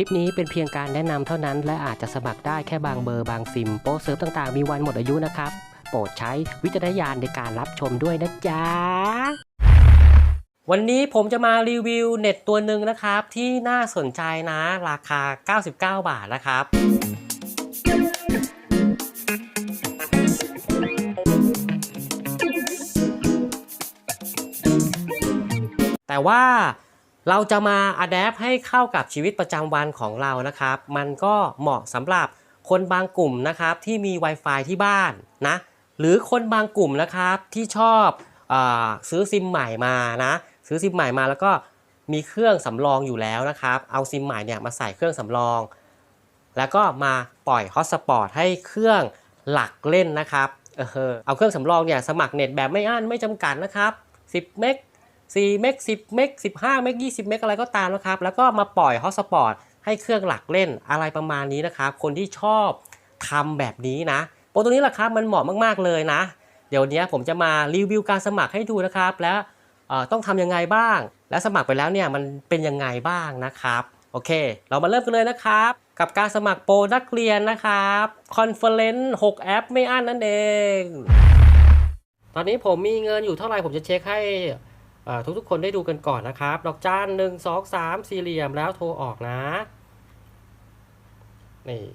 คลิปนี้เป็นเพียงการแนะนำเท่านั้น และอาจจะสมัครได้แค่บางเบอร์บางซิม โปรเซิร์ฟต่างๆ มีวันหมดอายุนะครับ โปรดใช้วิจารณญาณในการรับชมด้วยนะจ๊ะ วันนี้ผมจะมารีวิวเน็ตตัวหนึ่งนะครับ ที่น่าสนใจนะราคา 99 บาทนะครับแต่ว่า เราจะมาอัดแอปให้เข้ากับชีวิตประจำวันของเรานะครับ มันก็เหมาะสำหรับคนบางกลุ่มนะครับที่มี Wi-Fi ที่บ้านนะ หรือคนบางกลุ่มนะครับที่ชอบอซื้อซิมใหม่มานะ ซื้อซิมใหม่มาแล้วก็มีเครื่องสำรองอยู่แล้วนะครับ เอาซิมใหม่เนี่ยมาใส่เครื่องสำรอง แล้วก็มาปล่อยฮอตสปอตให้เครื่องหลักเล่นนะครับ เออเอาเครื่องสำรองเนี่ยสมัครเน็ตแบบไม่อั้นไม่จำกัดนะครับ 10 เมก 4เมก10เมก15เมก20เมกอะไรก็ตามนะครับ แล้วก็มาปล่อยฮอตสปอตให้เครื่องหลักเล่นอะไรประมาณนี้นะครับ คนที่ชอบทำแบบนี้นะ โปรตัวนี้แหละครับมันเหมาะมากๆเลยนะ เดี๋ยวนี้ผมจะมารีวิวการสมัครให้ดูนะครับ แล้วต้องทำยังไงบ้าง และสมัครไปแล้วเนี่ยมันเป็นยังไงบ้างนะครับโอเค เรามาเริ่มกันเลยนะครับ กับการสมัครโปรนักเรียนนะครับคอนเฟอเรนซ์6แอปไม่อั้นนั่นเอง ตอนนี้ผมมีเงินอยู่เท่าไหร่ผมจะเช็คให้ ทุกๆ คนได้ดูกันก่อนนะครับ ดอกจานหนึ่งสองสามสี่เหลี่ยมแล้วโทรออกนะ นี่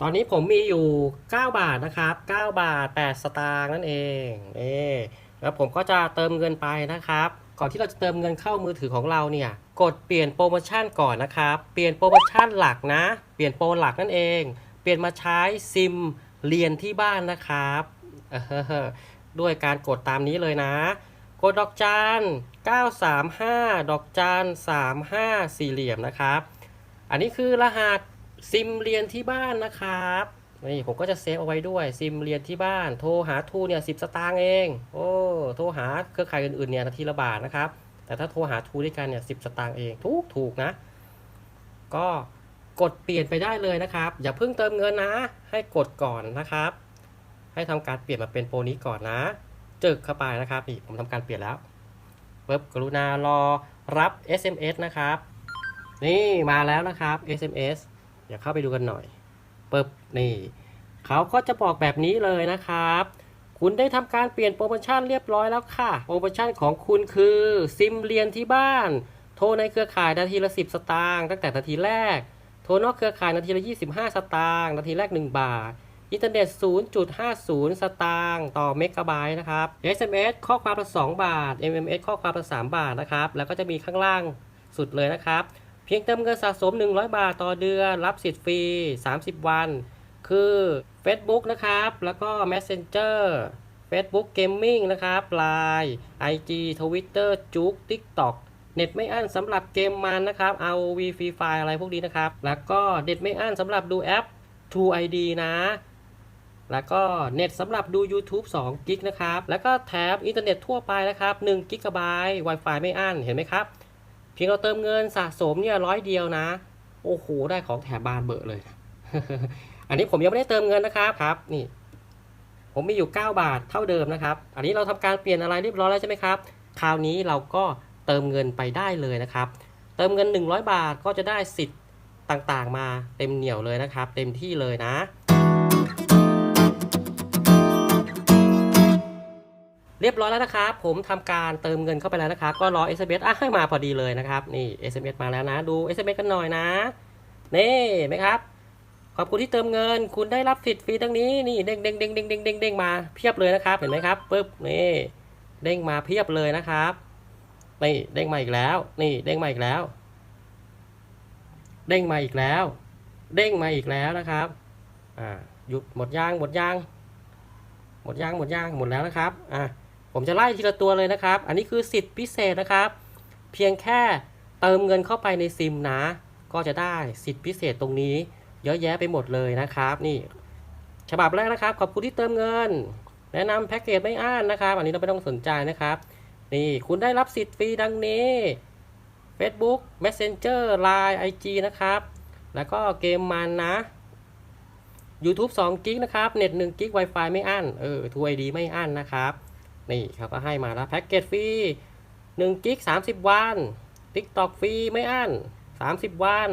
ตอนนี้ผมมีอยู่ 9 บาทนะครับ 9 บาท 8 สตางค์นั่นเองนี่แล้วผมก็จะเติมเงินไปนะครับ ก่อนที่เราจะเติมเงินเข้ามือถือของเราเนี่ย กดเปลี่ยนโปรโมชั่นก่อนนะครับ เปลี่ยนโปรโมชั่นหลักนะ เปลี่ยนโปรหลักนั่นเอง เปลี่ยนมาใช้ซิมเรียนที่บ้านนะครับด้วยการกดตามนี้เลยนะ กดดอกจัน935 ดอกจัน35 สี่เหลี่ยมนะครับ อันนี้คือรหัสซิมเรียนที่บ้านนะครับนี่ผมก็จะเซฟเอาไว้ด้วยซิมเรียนที่บ้าน โทรหาทูเนี่ยสิสตางค์เอง โอ้โทรหาเครือข่ายอื่นๆเนี่ยนาทีละบาทนะครับ แต่ถ้าโทรหาทูด้วยกันเนี่ยสิสตางค์เองถูกถูกนะ ก็กดเปลี่ยนไปได้เลยนะครับ อย่าเพิ่งเติมเงินนะ ให้กดก่อนนะครับ ให้ทำการเปลี่ยนมาเป็นโปรนี้ก่อนนะ จึกเข้าไปนะครับนี่ผมทำการเปลี่ยนแล้วปึ๊บกรุณารอรับ SMS นะครับ นี่มาแล้วนะครับ SMS เดี๋ยวเข้าไปดูกันหน่อยปึ๊บนี่เขาก็จะบอกแบบนี้เลยนะครับ คุณได้ทำการเปลี่ยนโปรโมชั่นเรียบร้อยแล้วค่ะ โปรโมชั่นของคุณคือซิมเรียนที่บ้าน โทรในเครือข่ายนาทีละ 10 สตางค์ตั้งแต่นาทีแรก โทรนอกเครือข่ายนาทีละ 25 สตางค์นาทีแรก 1 บาท อินเทอร์เน็ต 0.50 สตางค์ต่อเมกะไบต์นะครับ SMS ข้อความละ 2 บาท MMS ข้อความละ 3 บาทนะครับ แล้วก็จะมีข้างล่างสุดเลยนะครับ เพียงเติมเงินสะสม 100 บาทต่อเดือน รับสิทธิ์ฟรี 30 วัน คือ Facebook นะครับ แล้วก็ Messenger Facebook Gaming นะครับ Line IG Twitter จุก TikTok เน็ตไม่อั้นสำหรับเกมมันนะครับ ROV Free Fire อะไรพวกนี้นะครับ แล้วก็เน็ตไม่อั้นสำหรับดูแอป True ID นะ แล้วก็เน็ตสำหรับดู YouTube 2กิกนะครับ แล้วก็แถบอินเทอร์เน็ตทั่วไปนะครับ1กิกะไบต์ Wi-Fi ไม่อั้น เห็นไหมครับ เพียงเราเติมเงินสะสมเนี่ยร้อยเดียวนะ โอ้โห ได้ของแถมบานเบอะเลย อันนี้ผมยังไม่ได้เติมเงินนะครับครับ นี่ ผมมีอยู่ 9 บาทเท่าเดิมนะครับ อันนี้เราทำการเปลี่ยนอะไรเรียบร้อยแล้วใช่ไหมครับ คราวนี้เราก็เติมเงินไปได้เลยนะครับ เติมเงิน 100 บาทก็จะได้สิทธิ์ต่างๆ มาเต็มเหนียวเลยนะครับ เต็มที่เลยนะ เรียบร้อยแล้วนะครับ ผมทำการเติมเงินเข้าไปแล้วนะครับ ก็รอ SMS อะให้มาพอดีเลยนะครับ นี่ SMS มาแล้วนะ ดู SMS กันหน่อยนะ นี่เห็นไหมครับ ขอบคุณที่เติมเงิน คุณได้รับสิทธิ์ฟรีตั้งนี้ นี่เด้งเด้งเด้งเด้งเด้งเด้งเด้งมาเพียบเลยนะครับ เห็นไหมครับปึ๊บ นี่ เด้งมาเพียบเลยนะครับ นี่เด้งมาอีกแล้ว นี่เด้งมาอีกแล้ว เด้งมาอีกแล้ว เด้งมาอีกแล้วนะครับ อ่า หยุดหมดยางหมดยาง หมดยางหมดยางหมดแล้วนะครับ อ่า ผมจะไล่ทีละตัวเลยนะครับ อันนี้คือสิทธิพิเศษนะครับ เพียงแค่เติมเงินเข้าไปในซิมนะ ก็จะได้สิทธิพิเศษตรงนี้ เยอะแยะไปหมดเลยนะครับ นี่ ฉบับแรกนะครับ ขอบคุณที่เติมเงิน แนะนำแพ็กเกจไม่อ้านนะครับ อันนี้เราไม่ต้องสนใจนะครับ นี่คุณได้รับสิทธิ์ฟรีดังนี้ Facebook Messenger Line IG นะครับ แล้วก็เกมมันนะ YouTube 2กิกนะครับ เน็ต1กิก Wi-Fi ไม่อั้น เออ True ID ไม่อั้นนะครับ นี่เขาก็ให้มาแล้วแพ็กเกจฟรี1กิก30 วัน TikTok ฟรีไม่อั้น 30 วัน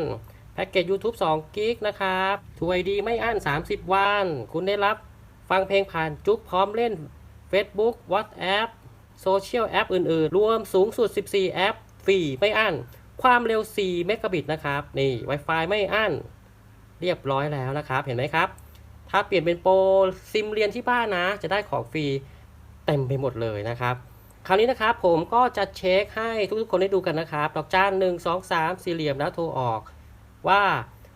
แพ็กเกจ YouTube 2กิกนะครับทูไอดีไม่อั้น 30 วัน คุณได้รับฟังเพลงผ่านจุ๊บพร้อมเล่น Facebook WhatsApp โซเชียลแอปอื่นๆ รวมสูงสุด 14 แอปฟรีไม่อั้น ความเร็ว 4 เมกะบิตนะครับ นี่ Wi-Fi ไม่อั้น เรียบร้อยแล้วนะครับ เห็นไหมครับ ถ้าเปลี่ยนเป็นโปรซิมเรียนที่บ้านนะ จะได้ของฟรี เต็มไปหมดเลยนะครับ คราวนี้นะครับผมก็จะเช็คให้ทุกๆคนได้ดูกันนะครับดอกจานหนึ่งสองสามสี่เหลี่ยมแล้วโทรออกว่า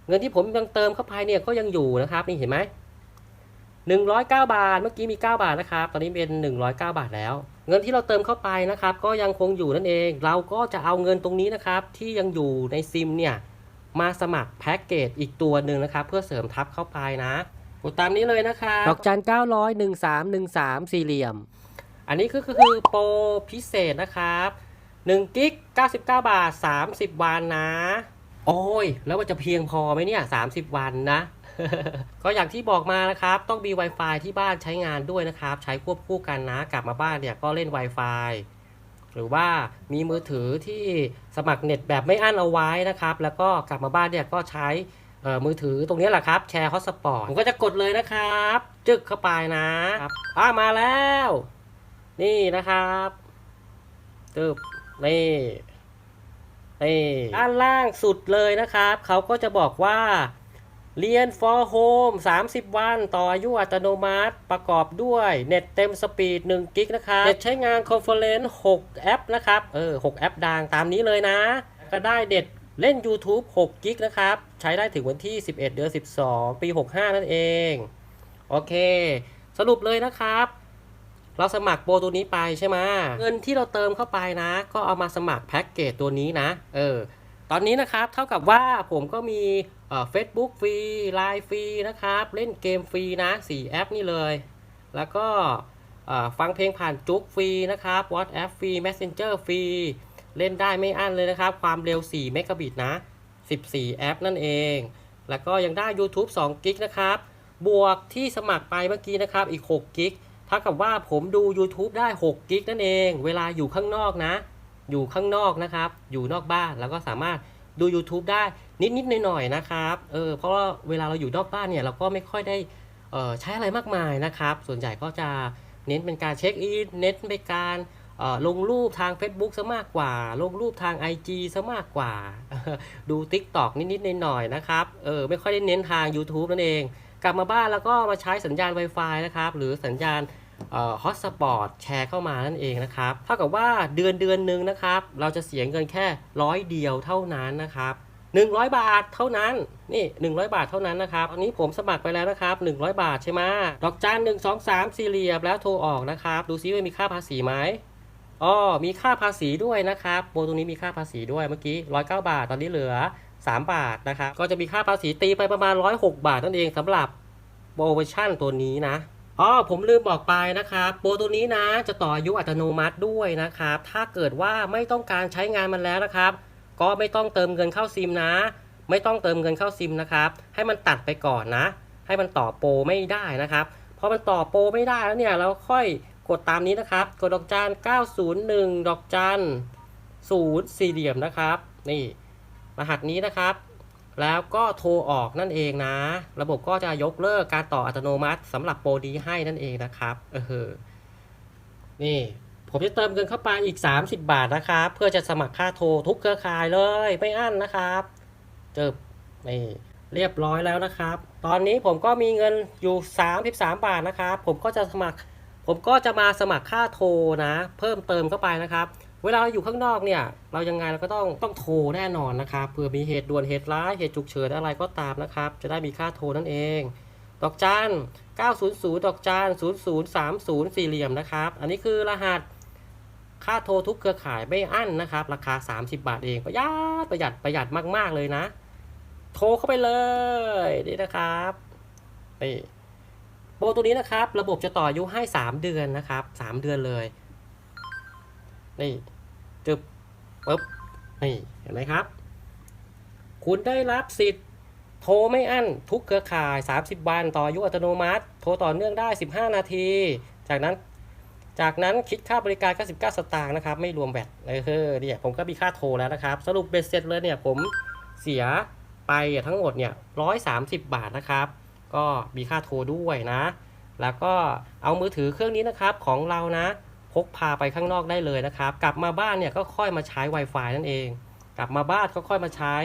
เงินที่ผมยังเติมเข้าไปเนี่ยก็ยังอยู่นะครับนี่เห็นไหมหนึ่งร้อยเก้าบาทเมื่อกี้มีเก้าบาทนะครับ ตอนนี้เป็นหนึ่งร้อยเก้าบาทแล้ว เงินที่เราเติมเข้าไปนะครับ ก็ยังคงอยู่นั่นเอง เราก็จะเอาเงินตรงนี้นะครับ ที่ยังอยู่ในซิมเนี่ยมาสมัครแพ็กเกจอีกตัวหนึ่งนะครับ เพื่อเสริมทับเข้าไปนะกดตามนี้เลยนะครับดอกจัน900 1313สี่เหลี่ยม อันนี้ก็คือโปรพิเศษนะครับ1กิก99 บาท 30 วันนะ โอ้ย แล้วมันจะเพียงพอไหมเนี่ย 30 วันนะ ก็อย่างที่บอกมานะครับ ต้องมี Wi-Fi ที่บ้านใช้งานด้วยนะครับ ใช้ควบคู่กันนะ กลับมาบ้านเนี่ยก็เล่น Wi-Fi หรือว่ามีมือถือที่สมัครเน็ตแบบไม่อั้นเอาไว้นะครับ แล้วก็กลับมาบ้านเนี่ยก็ใช้มือถือตรงนี้แหละครับ แชร์ฮอตสปอตผมก็จะกดเลยนะครับ จึกเข้าไปนะครับอ่ามาแล้ว นี่นะครับตึบนี่นี่ด้านล่างสุดเลยนะครับ เขาก็จะบอกว่าเรียน for home 30 วัน ต่ออายุอัตโนมัติประกอบด้วย เน็ตเต็มสปีด1กิกนะครับ เน็ตใช้งานคอนเฟอเรนซ์6แอปนะครับ เออ 6 แอปดังตามนี้เลยนะ ก็ได้เด็ดเล่น YouTube 6กิกนะครับ ใช้ได้ถึงวันที่ 11 เดือน 12 ปี 65 นั่นเอง โอเค สรุปเลยนะครับ เราสมัครโปรตัวนี้ไปใช่ไหมเงินที่เราเติมเข้าไปนะ ก็เอามาสมัครแพ็กเกจตัวนี้นะ เออ ตอนนี้นะครับเท่ากับว่าผมก็มีเอ่อ Facebook ฟรี Line ฟรีนะครับ เล่นเกมฟรีนะ 4 แอปนี่เลย แล้วก็ฟังเพลงผ่านจุกฟรีนะครับ WhatsApp ฟรี Messenger ฟรี เล่นได้ไม่อั้นเลยนะครับ ความเร็ว 4 เมกะบิตนะ 14 แอปนั่นเอง แล้วก็ยังได้ YouTube 2 กิกนะครับ บวกที่สมัครไปเมื่อกี้นะครับ อีก 6 กิก ท่ากับว่าผมดู YouTube ได้6กิกนั่นเอง เวลาอยู่ข้างนอกนะ อยู่ข้างนอกนะครับ อยู่นอกบ้านแล้วก็สามารถดู YouTube ได้นิดๆหน่อยๆนะครับ เออ เพราะว่าเวลาเราอยู่นอกบ้านเนี่ยเราก็ไม่ค่อยได้ใช้อะไรมากมายนะครับ ส่วนใหญ่ก็จะเน้นเป็นการเช็คอิน เน้นเป็นการลงรูปทาง Facebook ซะมากกว่า ลงรูปทาง IG ซะมากกว่า ดู TikTok นิดๆหน่อยๆนะครับ เออ ไม่ค่อยได้เน้นทาง YouTube นั่นเอง กลับมาบ้านแล้วก็มาใช้สัญญาณ Wi-Fi นะครับ หรือสัญญาณ ฮอตสปอตแชร์เข้ามานั่นเองนะครับเท่ากับว่าเดือนเดือนหนึ่งนะครับ เราจะเสียเงินแค่ร้อยเดียวเท่านั้นนะครับ100 บาทเท่านั้นนี่100 บาทเท่านั้นนะครับตอนนี้ผมสมัครไปแล้วนะครับ 100 บาทใช่ไหมดอกจันหนึ่งสองสามสี่เหลี่ยมแล้วโทรออกนะครับ ดูซิว่ามีค่าภาษีไหมอ๋อมีค่าภาษีด้วยนะครับโปรตรงนี้มีค่าภาษีด้วยเมื่อกี้109บาทตอนนี้เหลือ 3 บาทนะครับก็จะมีค่าภาษีตีไปประมาณ 106 บาทนั่นเองสำหรับโปรโมชั่นตัวนี้นะ อ๋อผมลืมบอกไปนะครับโปรตัวนี้นะจะต่ออายุอัตโนมัติด้วยนะครับ ถ้าเกิดว่าไม่ต้องการใช้งานมันแล้วนะครับ ก็ไม่ต้องเติมเงินเข้าซิมนะ ไม่ต้องเติมเงินเข้าซิมนะครับ ให้มันตัดไปก่อนนะ ให้มันต่อโปรไม่ได้นะครับพอมันต่อโปรไม่ได้แล้วเนี่ยเราค่อยกดตามนี้นะครับ กดดอกจาน901 ดอกจัน0สี่เหลี่ยมนะครับ นี่รหัสนี้นะครับ แล้วก็โทรออกนั่นเองนะ ระบบก็จะยกเลิกการต่ออัตโนมัติสำหรับโปรดีให้นั่นเองนะครับ เออ นี่ผมจะเติมเงินเข้าไปอีก 30 บาทนะครับ เพื่อจะสมัครค่าโทรทุกเครือข่ายเลยไม่อั้นนะครับ เจบนี่เรียบร้อยแล้วนะครับ ตอนนี้ผมก็มีเงินอยู่ 33 บาทนะครับ ผมก็จะสมัคร ผมก็จะมาสมัครค่าโทรนะ เพิ่มเติมเข้าไปนะครับ เวลาเราอยู่ข้างนอกเนี่ย เรายังไงเราก็ต้องต้องโทรแน่นอนนะครับเผื่อมีเหตุด่วนเหตุร้ายเหตุฉุกเฉินอะไรก็ตามนะครับ จะได้มีค่าโทรนั่นเอง ดอกจัน 900 ดอกจัน 0030 สี่เหลี่ยมนะครับ อันนี้คือรหัสค่าโทรทุกเครือข่ายไม่อั้นนะครับ ราคา 30 บาทเองประหยัดประหยัดประหยัดมาก ๆ เลยนะ โทรเข้าไปเลยนี่นะครับนี่โปรตัวนี้นะครับ ระบบจะต่ออายุให้ 3 เดือนนะครับ 3 เดือนเลย นี่จึบปึ๊บนี่เห็นไหมครับ คุณได้รับสิทธิ์โทรไม่อั้นทุกเครือข่าย 30 วันต่ออายุอัตโนมัติ โทรต่อเนื่องได้ 15 นาที จากนั้นจากนั้นคิดค่าบริการ 99 สตางค์นะครับ ไม่รวมแบตเออเนี่ยผมก็มีค่าโทรแล้วนะครับ สรุปเบ็ดเสร็จเลยเนี่ยผมเสียไปทั้งหมดเนี่ย130 บาทนะครับ ก็มีค่าโทรด้วยนะ แล้วก็เอามือถือเครื่องนี้นะครับของเรานะ พกพาไปข้างนอกได้เลยนะครับ กลับมาบ้านเนี่ยก็ค่อยมาใช้ Wi-Fi นั่นเอง กลับมาบ้านก็ค่อยมาใช้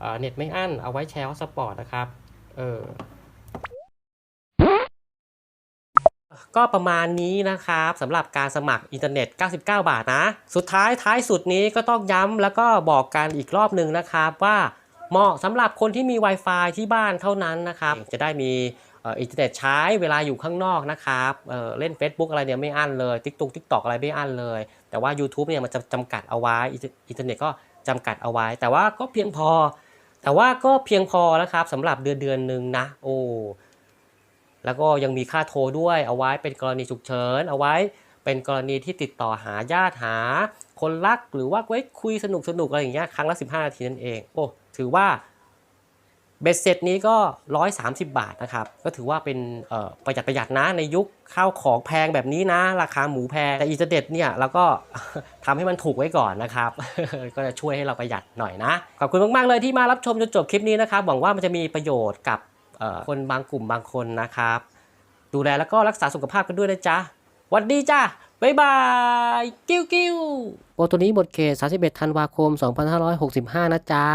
เอ่อเน็ตไม่อั้นเอาไว้แชร์ฮอสปอร์ตนะครับเออก็ประมาณนี้นะครับสำหรับการสมัครอินเทอร์เน็ต 99 บาทนะ สุดท้ายท้ายสุดนี้ก็ต้องย้ำแล้วก็บอกกันอีกรอบหนึ่งนะครับว่าเหมาะสำหรับคนที่มี Wi-Fi ที่บ้านเท่านั้นนะครับ จะได้มี อินเทอร์เน็ตใช้เวลาอยู่ข้างนอกนะครับเเล่น Facebook อะไรเนี่ยไม่อั้นเลยติ๊กตุงติ๊กตอกอะไรไม่อั้นเลย แต่ว่า YouTube เนี่ยมันจะจำกัดเอาไว้อินเทอร์อินเทอร์เน็ตก็จำกัดเอาไว้ แต่ว่าก็เพียงพอ แต่ว่าก็เพียงพอนะครับสำหรับเดือนเดือนหนึ่งนะ โอ้แล้วก็ยังมีค่าโทรด้วยเอาไว้เป็นกรณีฉุกเฉินเอาไว้เป็นกรณีที่ติดต่อหาญาติหา คนรักหรือว่าไว้คุยสนุกสนุกอะไรอย่างเงี้ยครั้งละ 15 นาทีนั่นเอง โอ้ถือว่า เบ็ดเสร็จนี้ก็ 130 บาทนะครับ ก็ถือว่าเป็นประหยัดประหยัดนะในยุคข้าวของแพงแบบนี้นะ ราคาหมูแพง แต่อินเทอร์เน็ตเนี่ยเราก็ทำให้มันถูกไว้ก่อนนะครับ ก็จะช่วยให้เราประหยัดหน่อยนะ ขอบคุณมาก ๆ เลยที่มารับชมจนจบคลิปนี้นะครับ หวังว่ามันจะมีประโยชน์กับคนบางกลุ่มบางคนนะครับ ดูแลแล้วก็รักษาสุขภาพกันด้วยนะจ๊ะหวัดดีจ้าบ๊ายบาย กิ้วกิ้วโปรตัวนี้หมดเขต 31 ธันวาคม 2565 นะจ๊ะ